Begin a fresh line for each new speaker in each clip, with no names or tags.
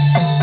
Thank you.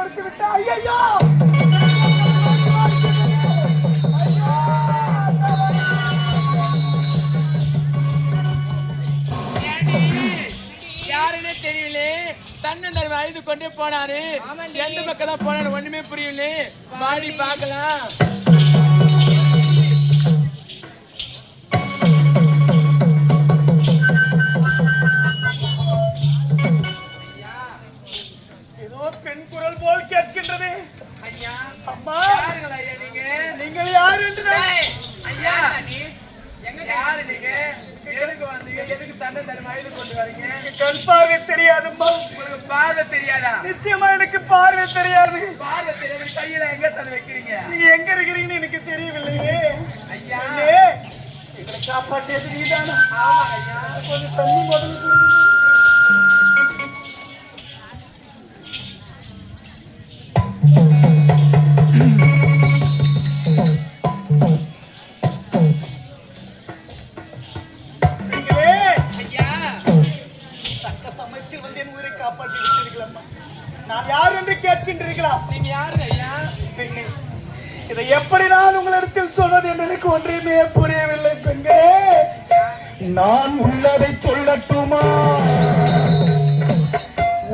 கொடுத்து விட்ட. ஐயோ
யாருன்னே தெரியல தன்னந்தர் அழுது கொண்டே போனாரு. எந்த பக்கம் தான் போனாரு ஒண்ணுமே புரியல வாடி பார்க்கலாம்.
கண் பார்வை தெரியாதும்மா
உங்களுக்கு பார்வை தெரியாதா?
நிச்சயமா எனக்கு பார்வை தெரியாது.
பார்வை தெரியாது கையில எங்க தலை வைக்கிறீங்க?
நீங்க எங்க இருக்கிறீங்கன்னு எனக்கு தெரியவில்லையே.
ஐயா.
எங்களை காப்பாற்றியது நீதானா?
ஆமா ஐயா.
கொஞ்சம் தண்ணி முதல்ல நான் யார் என்று கேட்கின்றீர்களா?
நீங்க யாருங்க ஐயா?
இதை எப்படி நான் உங்களிடத்தில் சொல்வது என்று எனக்கு ஒன்றையுமே புரியவில்லை பெண்களே நான் உள்ளதை சொல்லட்டுமா?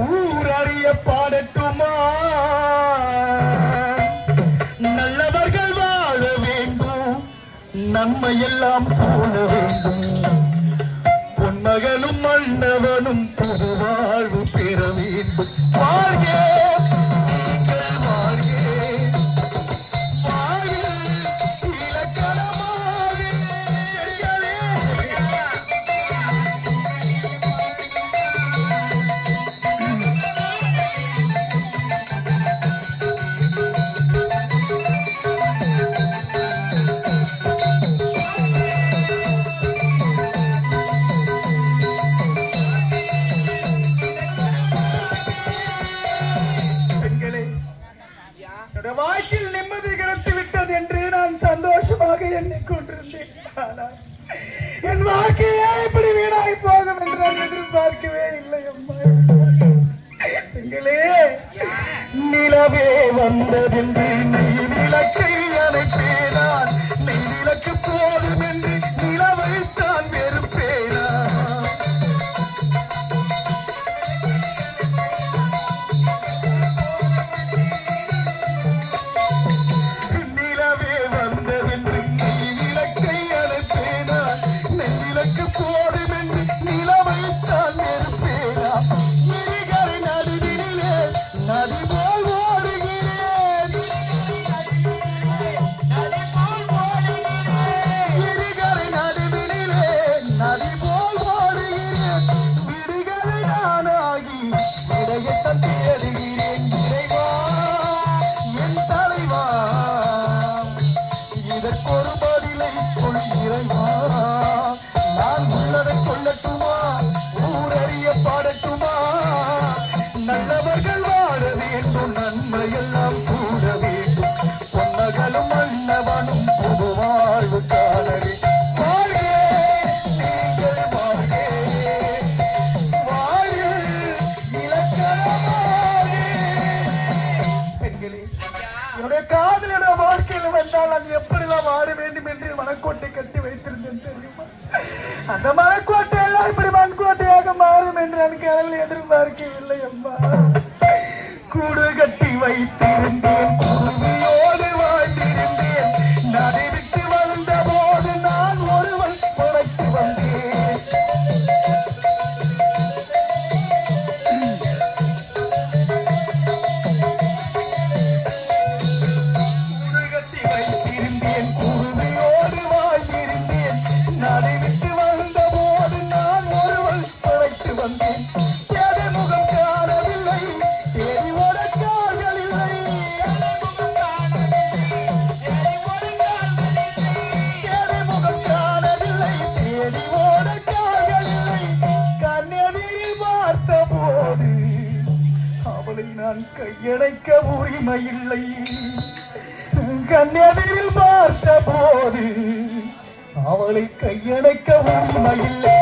ஊர் அறிய பாடட்டுமா? நல்லவர்கள் வாழ வேண்டும். நன்மை எல்லாம் சூழ வேண்டும். மகனும் மன்னவனும் புது வாழ்வு பெற வேண்டும். வாழ்கே! என்னுடைய வாழ்க்கையில் நிம்மதி கிடைத்து விட்டது என்று நான் சந்தோஷமாக எண்ணிக்கொண்டிருந்தேன். ஆனால் என் வாழ்க்கையே இப்படி வீணாய் போகும் என்று நான் எதிர்பார்க்கவே இல்லை அம்மா. எங்களே நிலவே வந்ததென்று எப்படிலாம் வாழ வேண்டும் என்று மனக்கோட்டை கட்டி வைத்திருந்தேன் தெரியுமா? அந்த மனக்கோட்டை எல்லாம் இப்படி மண்கோட்டையாக மாறும் என்று நான் அளவில் எதிர்பார்க்கவில்லை அம்மா. நான் கையடைக்க உரிமையில்லை. கண்ணெதிரில் பார்த்த போது அவளை கையடைக்க உரிமையில்லை.